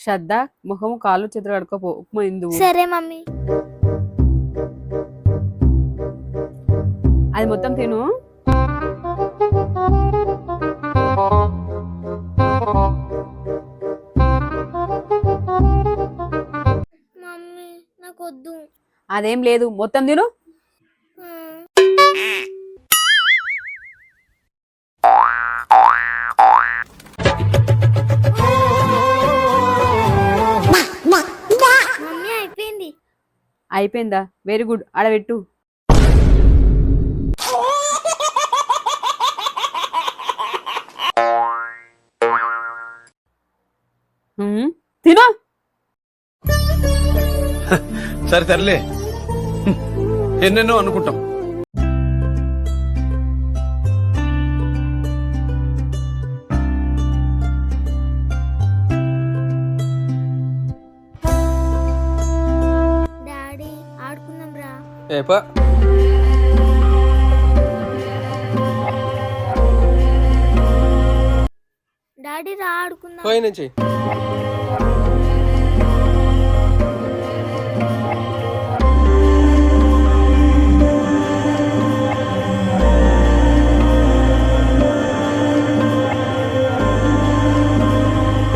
శ్రద్ధ ముఖం కాళ్ళు చేతులు కడుకోపో ఉప్మా ఇందు సరే మమ్మీ. అది మొత్తం తిను. మమ్మీ నాకు వద్దు అదేం లేదు. మొత్తం తిను. అయిపోయిందా? వెరీ గుడ్ అడబెట్టు హ్మ్, తిను. సరే సర్లే. ఎన్నెన్నో అనుకుంటాం. ఏపా డాడీ రా ఆడుకుందాం. పోయి నుంచి.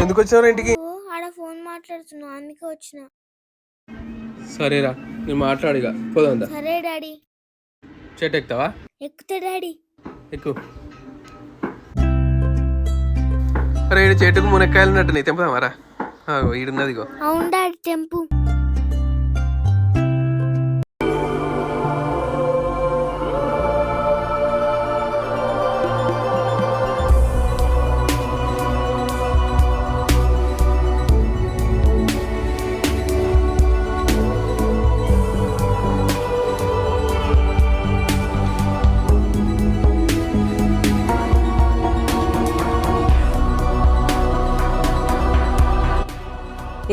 ఎందుకు వచ్చినావు ఇంటికి ఆడ ఫోన్ మాట్లాడుతున్నావు అందుకే వచ్చిన. సరేరా నేను మాట్లాడిగా పోదా సరే డాడీ. చెట్టు ఎక్కుతావా ఎక్కుతా డాడీ. ఎక్కువ అరే చెట్టుకు మునక్కాయలు ఉన్నట్టు నీ తెంపుదామారా ఈడున్నదిగో అవును డాడీ టెంపు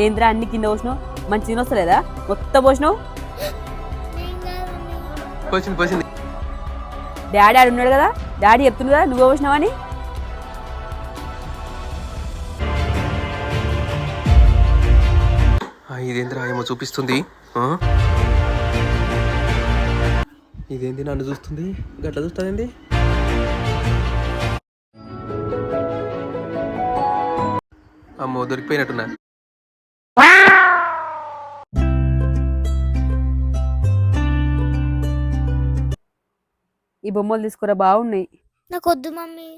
ఏంద్రా అన్ని కింద పోసినావు? మంచి తినొస్తలేదా మొత్తం పోసినావు? డాడీ ఆడు ఉన్నాడు కదా? డాడీ చెప్తుంది కదా నువ్వే పోసినావని? ఆ, ఇదేంటిరా ఏమో చూపిస్తుంది. ఆ? ఇదేంటి నన్ను చూస్తుంది? గట్ల చూస్తుందండి అమ్మో దొరికిపోయినట్టున్నా. ఈ బొమ్మలు తీసుకురా బాగున్నాయి. నాకు వద్దు మమ్మీ.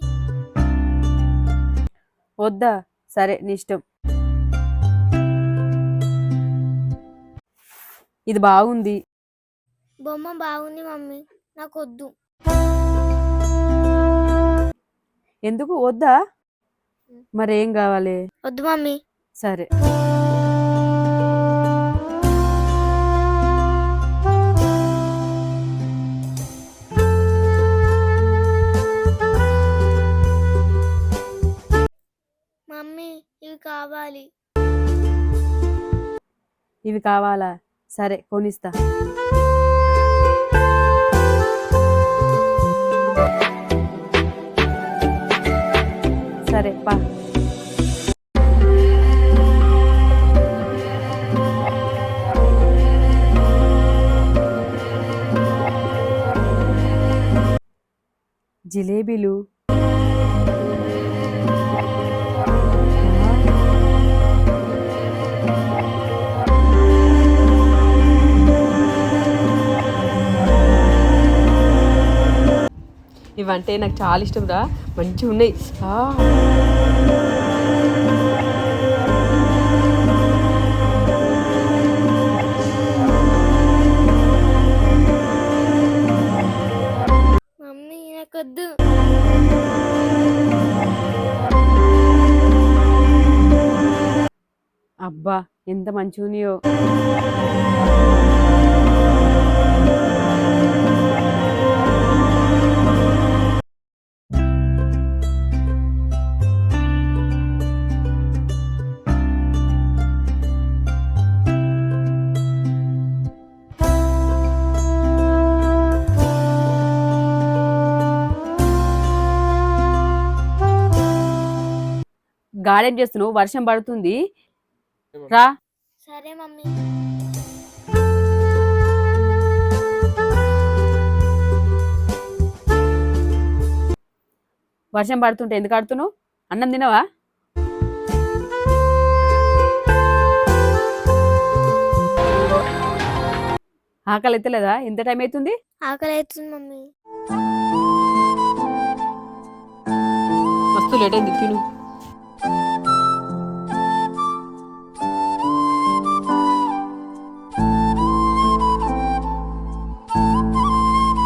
వద్దా? సరే నీ ఇష్టం. ఇది బాగుంది. బొమ్మ బాగుంది మమ్మీ. నాకు వద్దు ఎందుకు? వద్దా? మరేం కావాలి? వద్దు మమ్మీ. సరే. మమ్మీ ఇవి కావాలి. ఇవి కావాలా? సరే కొనిస్తా. సరే పా. జిలేబీలు ఇవంటే నాకు చాలా ఇష్టం రా. మంచిగా ఉన్నాయి. మమ్మీ అబ్బా ఎంత మంచిగా గాడేం చేస్తున్నావు వర్షం పడుతుంది. రా. సరే మమ్మీ. వర్షం పడుతుంటే ఎందుకు ఆడుతున్నావు? అన్నం తినవా? ఆకలి ఎత్తలేదా? ఎంత టైం అవుతుంది? ఆకలి అవుతుంది మమ్మీ. మస్తు లేట్ అయింది తిను.